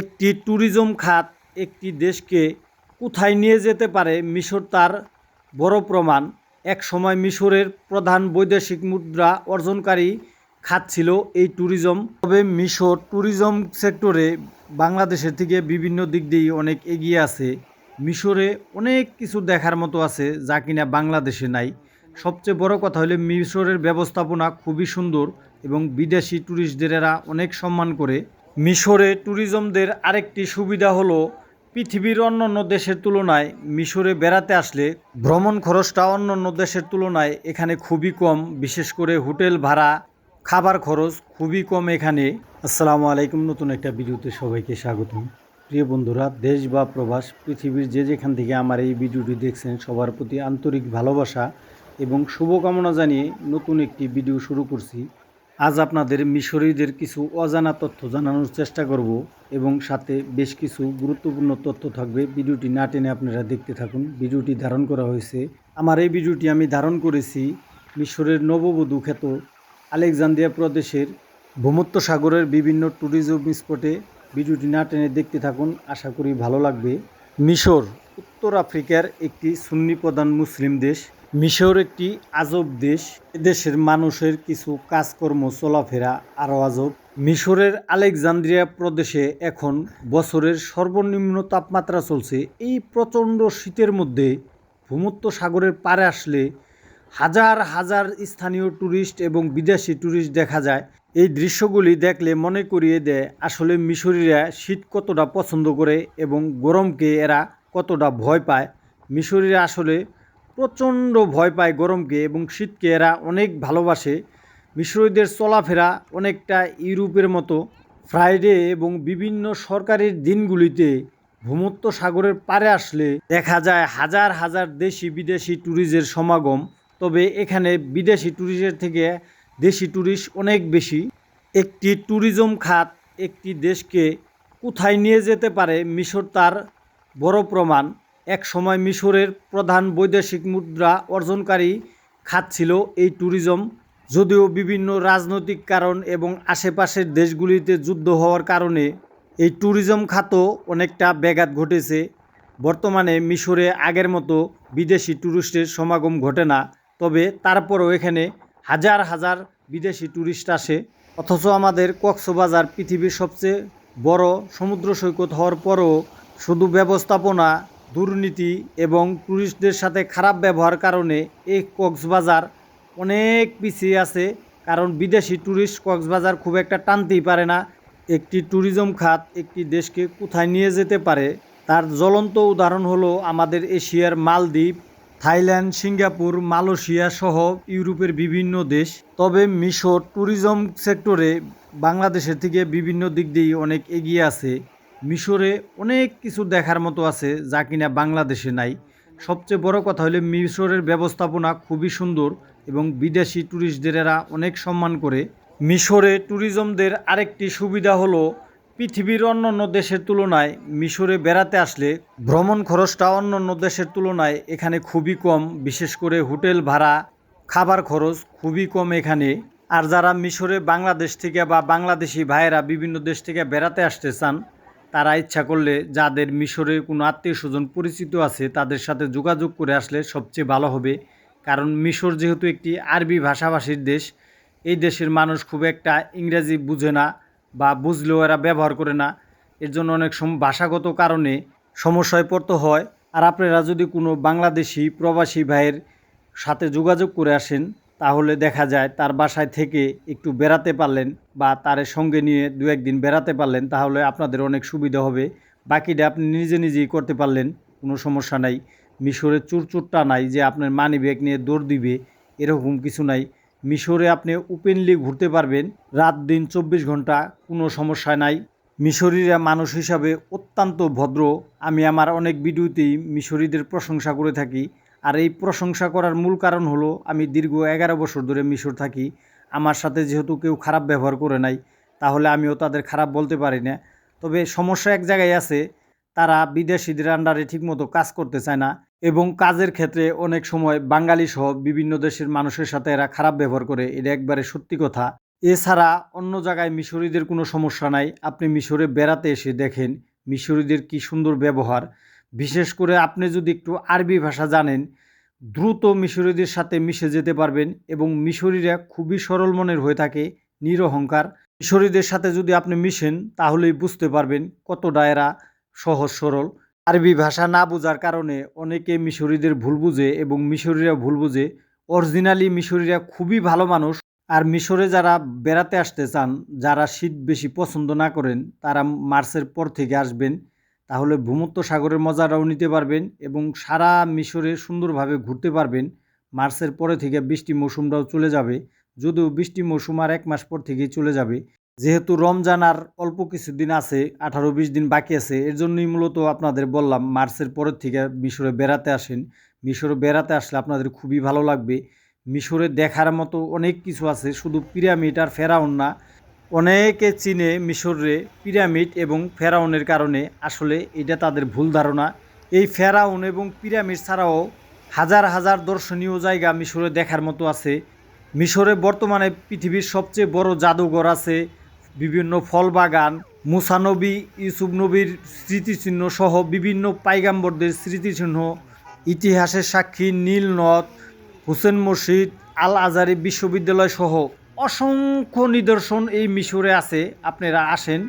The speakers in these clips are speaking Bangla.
একটি ট্যুরিজম খাত একটি দেশকে কোথায় নিয়ে যেতে পারে মিশর তার বড় প্রমাণ। এক সময় মিশরের প্রধান বৈদেশিক মুদ্রা অর্জনকারী খাত ছিল এই ট্যুরিজম। তবে মিশর ট্যুরিজম সেক্টরে বাংলাদেশের থেকে বিভিন্ন দিক দিয়েই অনেক এগিয়ে আছে। মিশরে অনেক কিছু দেখার মতো আছে যা কিনা বাংলাদেশে নাই। সবচেয়ে বড় কথা হলো মিশরের ব্যবস্থাপনা খুবই সুন্দর এবং বিদেশি ট্যুরিস্টদের এরা অনেক সম্মান করে। মিশরে ট্যুরিজমদের আরেকটি সুবিধা হলো পৃথিবীর অন্যান্য দেশের তুলনায় মিশরে বেড়াতে আসলে ভ্রমণ খরচটা অন্যান্য দেশের তুলনায় এখানে খুবই কম, বিশেষ করে হোটেল ভাড়া, খাবার খরচ খুবই কম এখানে। আসসালামু আলাইকুম, নতুন একটা ভিডিওতে সবাইকে স্বাগতম। প্রিয় বন্ধুরা, দেশ বা প্রবাস, পৃথিবীর যে যেখান থেকে আমার এই ভিডিওটি দেখছেন, সবার প্রতি আন্তরিক ভালোবাসা এবং শুভকামনা জানিয়ে নতুন একটি ভিডিও শুরু করছি। আজ আপনাদের মিশরীদের কিছু অজানা তথ্য জানানোর চেষ্টা করব এবং সাথে বেশ কিছু গুরুত্বপূর্ণ তথ্য থাকবে। ভিডিওটি না টেনে আপনারা দেখতে থাকুন। ভিডিওটি ধারণ করা হয়েছে। আমার এই ভিডিওটি আমি ধারণ করেছি মিশরের নববধূ খ্যাত আলেকজান্দ্রিয়া প্রদেশের ভূমত্ব সাগরের বিভিন্ন ট্যুরিজম স্পটে ভিডিওটি না টেনে দেখতে থাকুন, আশা করি ভালো লাগবে। মিশর, উত্তর আফ্রিকার একটি সুন্নি প্রধান মুসলিম দেশ। মিশর একটি আজব দেশ। দেশের মানুষের কিছু কাজকর্ম, চলাফেরা আরও আজব। মিশরের আলেকজান্দ্রিয়া প্রদেশে এখন বছরের সর্বনিম্ন তাপমাত্রা চলছে। এই প্রচণ্ড শীতের মধ্যে ভূমত্ব সাগরের পারে আসলে হাজার হাজার স্থানীয় ট্যুরিস্ট এবং বিদেশি ট্যুরিস্ট দেখা যায়। এই দৃশ্যগুলি দেখলে মনে করিয়ে দেয় আসলে মিশরীরা শীত কতটা পছন্দ করে এবং গরমকে এরা কতটা ভয় পায়। মিশরীরা আসলে প্রচণ্ড ভয় পায় গরমকে এবং শীতকে। এরা অনেক ভালোবাসে। মিশরীদের চলাফেরা অনেকটা ইউরোপের মতো। ফ্রাইডে এবং বিভিন্ন সরকারি দিনগুলিতে ভূমত্ব সাগরের পারে আসলে দেখা যায় হাজার হাজার দেশি বিদেশি ট্যুরিস্টের সমাগম। তবে এখানে বিদেশি ট্যুরিস্টের থেকে দেশি ট্যুরিস্ট অনেক বেশি। একটি ট্যুরিজম খাত একটি দেশকে কোথায় নিয়ে যেতে পারে মিশর তার বড় প্রমাণ। এক সময় মিশরের প্রধান বৈদেশিক মুদ্রা অর্জনকারী খাত ছিল এই ট্যুরিজম, যদিও বিভিন্ন রাজনৈতিক কারণ এবং আশেপাশের দেশগুলিতে যুদ্ধ হওয়ার কারণে এই ট্যুরিজম খাতও অনেকটা ব্যাঘাত ঘটেছে। বর্তমানে মিশরে আগের মতো বিদেশি ট্যুরিস্টের সমাগম ঘটে না, তবে তারপরও এখানে হাজার হাজার বিদেশি ট্যুরিস্ট আসে। অথচ আমাদের কক্সবাজার পৃথিবীর সবচেয়ে বড় সমুদ্র সৈকত হওয়ার পরও শুধু ব্যবস্থাপনা দুর্নীতি এবং ট্যুরিস্টদের সাথে খারাপ ব্যবহার কারণে এই কক্সবাজার অনেক পিছিয়ে আছে। কারণ বিদেশি ট্যুরিস্ট কক্সবাজার খুব একটা টানতেই পারে না। একটি ট্যুরিজম খাত একটি দেশকে কোথায় নিয়ে যেতে পারে, তার জ্বলন্ত উদাহরণ হলো আমাদের এশিয়ার মালদ্বীপ, থাইল্যান্ড, সিঙ্গাপুর, মালয়েশিয়া সহ ইউরোপের বিভিন্ন দেশ। তবে মিশর ট্যুরিজম সেক্টরে বাংলাদেশের থেকে বিভিন্ন দিক দিয়েই অনেক এগিয়ে আছে। মিশরে অনেক কিছু দেখার মতো আছে যা কিনা বাংলাদেশে নাই। সবচেয়ে বড় কথা হলো মিশরের ব্যবস্থাপনা খুবই সুন্দর এবং বিদেশি ট্যুরিস্টদের এরা অনেক সম্মান করে। মিশরে ট্যুরিজমদের আরেকটি সুবিধা হলো পৃথিবীর অন্যান্য দেশের তুলনায় মিশরে বেড়াতে আসলে ভ্রমণ খরচটা অন্যান্য দেশের তুলনায় এখানে খুবই কম, বিশেষ করে হোটেল ভাড়া, খাবার খরচ খুবই কম এখানে। আর যারা মিশরে বাংলাদেশ থেকে বা বাংলাদেশি ভাইয়েরা বিভিন্ন দেশ থেকে বেড়াতে আসতে চান তারা ইচ্ছা করলে যাদের মিশরে কোনো আত্মীয় স্বজন পরিচিত আছে, তাদের সাথে যোগাযোগ করে আসলে সবচেয়ে ভালো হবে। কারণ মিশর যেহেতু একটি আরবি ভাষাভাষীর দেশ, এই দেশের মানুষ খুব একটা ইংরেজি বুঝে না বা বুঝলেও এরা ব্যবহার করে না। এর জন্য অনেক ভাষাগত কারণে সমস্যায় পড়তে হয়। আর আপনারা যদি কোনো বাংলাদেশি প্রবাসী ভাইয়ের সাথে যোগাযোগ করে আসেন তাহলে দেখা যায় তার বাসায় থেকে একটু বেড়াতে পারলেন বা তার সঙ্গে নিয়ে দু একদিন বেড়াতে পারলেন, তাহলে আপনাদের অনেক সুবিধা হবে। বাকিটা আপনি নিজে নিজেই করতে পারলেন, কোনো সমস্যা নাই। মিশরের চুরচুরটা নাই যে আপনার মানি ব্যাগ নিয়ে দৌড় দিবে, এরকম কিছু নাই। মিশরে আপনি ওপেনলি ঘুরতে পারবেন, রাত দিন চব্বিশ ঘণ্টা, কোনো সমস্যা নাই। মিশরীরা মানুষ হিসাবে অত্যন্ত ভদ্র। আমি আমার অনেক ভিডিওতেই মিশরীদের প্রশংসা করে থাকি। আর এই প্রশংসা করার মূল কারণ হলো, আমি দীর্ঘ এগারো বছর ধরে মিশর থাকি। আমার সাথে যেহেতু কেউ খারাপ ব্যবহার করে নাই, তাহলে আমিও তাদের খারাপ বলতে পারি না। তবে সমস্যা এক জায়গায় আছে, তারা বিদেশিদের আন্ডারে ঠিকমতো কাজ করতে চায় না এবং কাজের ক্ষেত্রে অনেক সময় বাঙালি সহ বিভিন্ন দেশের মানুষের সাথে এরা খারাপ ব্যবহার করে, এটা একবারে সত্যি কথা। এছাড়া অন্য জায়গায় মিশরীদের কোনো সমস্যা নাই, আপনি মিশরে বেড়াতে এসে দেখেন মিশরীদের কি সুন্দর ব্যবহার। বিশেষ করে আপনি যদি একটু আরবি ভাষা জানেন, দ্রুত মিশরীদের সাথে মিশে যেতে পারবেন এবং মিশরীরা খুবই সরল মনের হয়ে থাকে, নিরহংকার। মিশরীদের সাথে যদি আপনি মিশেন, তাহলেই বুঝতে পারবেন কতটা এরা সহজ সরল। আরবি ভাষা না বোঝার কারণে অনেকে মিশরীদের ভুল বুঝে এবং মিশরীরা ভুল বুঝে। অরিজিনালি মিশরীরা খুবই ভালো মানুষ। আর মিশরে যারা বেড়াতে আসতে চান, যারা শীত বেশি পছন্দ না করেন, তারা মার্চের পর থেকে আসবেন। তাহলে ভূমত্ব সাগরের মজাটাও নিতে পারবেন এবং সারা মিশরে সুন্দরভাবে ঘুরতে পারবেন। মার্চের পরে থেকে বৃষ্টি মৌসুমটাও চলে যাবে। যদিও বৃষ্টি মৌসুম আর এক মাস পর থেকেই চলে যাবে। যেহেতু রমজান আর অল্প কিছুদিন আছে, আঠারো বিশ দিন বাকি আছে, এর জন্যই মূলত আপনাদের বললাম মার্চের পরের থেকে মিশরে বেড়াতে আসেন। মিশরে বেড়াতে আসলে আপনাদের খুবই ভালো লাগবে। মিশরে দেখার মতো অনেক কিছু আছে, শুধু পিরামিড আর ফেরাউন না। অনেকে চিনে মিশরে পিরামিড এবং ফেরাউনের কারণে আসলে এটা তাদের ভুল ধারণা। এই ফেরাউন এবং পিরামিড ছাড়াও হাজার হাজার দর্শনীয় জায়গা মিশরে দেখার মতো আছে। মিশরে বর্তমানে পৃথিবীর সবচেয়ে বড় জাদুঘর আছে, বিভিন্ন ফল বাগান মুসানবী ইউসুফ নবীর স্মৃতিচিহ্ন সহ বিভিন্ন পাইগাম্বরদের স্মৃতিচিহ্ন, ইতিহাসের সাক্ষী নীল নদ, হুসেন মসজিদ, আল আজারি বিশ্ববিদ্যালয় সহ অসংখ্য নিদর্শন এই মিশরে আছে, আপনারা আসেন।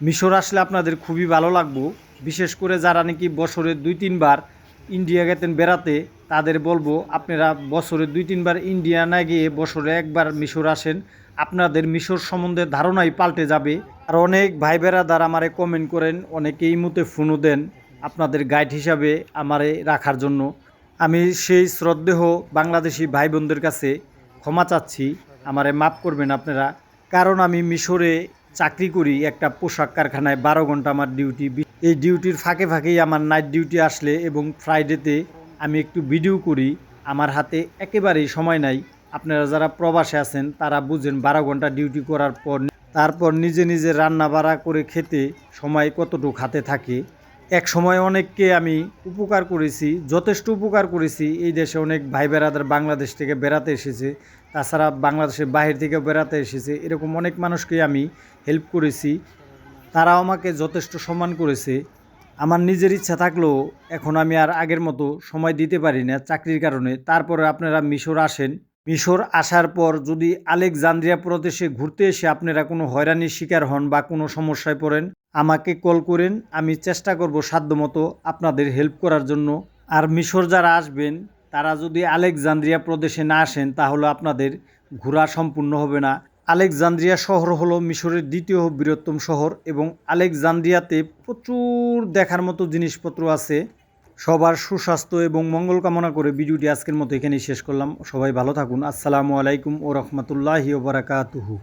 মিশর আসলে আপনাদের খুবই ভালো লাগবো। বিশেষ করে যারা নাকি বছরে দুই, তিনবার ইন্ডিয়া গেতেন বেড়াতে, তাদের বলব, আপনারা বছরে দুই, তিনবার ইন্ডিয়া না গিয়ে বছরে একবার মিশর আসেন। আপনাদের মিশর সম্বন্ধে ধারণাই পাল্টে যাবে। আর অনেক ভাই বেড়াদার আমারে কমেন্ট করেন, অনেকেই মুতে ফোনও দেন আপনাদের গাইড হিসাবে আমারে রাখার জন্য। আমি সেই শ্রদ্ধেহ বাংলাদেশি ভাই বোনদের কাছে ক্ষমা চাচ্ছি। আমারে মাফ করবেন আপনারা। কারণ আমি মিশরে চাকরি করি, একটা পোশাক কারখানায় বারো ঘণ্টা আমার ডিউটি এই ডিউটির ফাঁকে ফাঁকেই আমার নাইট ডিউটি আসলে এবং ফ্রাইডেতে আমি একটু ভিডিও করি। আমার হাতে একেবারেই সময় নাই। আপনারা যারা প্রবাসে আছেন, তারা বুঝেন বারো ঘণ্টা ডিউটি করার পর তারপর নিজে নিজে রান্না বাড়া করে খেতে সময় কতটুকু হাতে থাকে। এক সময় অনেককে আমি উপকার করেছি, যথেষ্ট উপকার করেছি। এই দেশে অনেক ভাই বেড়াদার বাংলাদেশ থেকে বেড়াতে এসেছে। তাছাড়া বাংলাদেশের বাহির থেকে বেড়াতে এসেছে। এরকম অনেক মানুষকে আমি হেল্প করেছি। তারাও আমাকে যথেষ্ট সম্মান করেছে। আমার নিজের ইচ্ছা থাকলেও এখন আমি আর আগের মতো সময় দিতে পারি না চাকরির কারণে। তারপরে আপনারা মিশর আসেন। মিশর আসার পর যদি আলেকজান্দ্রিয়া প্রদেশে ঘুরতে এসে আপনারা কোনো হয়রানির শিকার হন বা কোনো সমস্যায় পড়েন, আমাকে কল করেন। আমি চেষ্টা করব সাধ্যমতো আপনাদের হেল্প করার জন্য। আর মিশর যারা আসবেন তারা যদি আলেকজান্দ্রিয়া প্রদেশে না আসেন, তাহলে আপনাদের ঘোরা সম্পূর্ণ হবে না। আলেকজান্দ্রিয়া শহর হলো মিশরের দ্বিতীয় বৃহত্তম শহর এবং আলেকজান্দ্রিয়াতে প্রচুর দেখার মতো জিনিসপত্র আছে। সবার সুস্বাস্থ্য এবং মঙ্গল কামনা করে ভিডিওটি আজকের মতো এখানেই শেষ করলাম। সবাই ভালো থাকুন। আসসালামু আলাইকুম ও রহমতুল্লাহি ওবরাকাতুহু।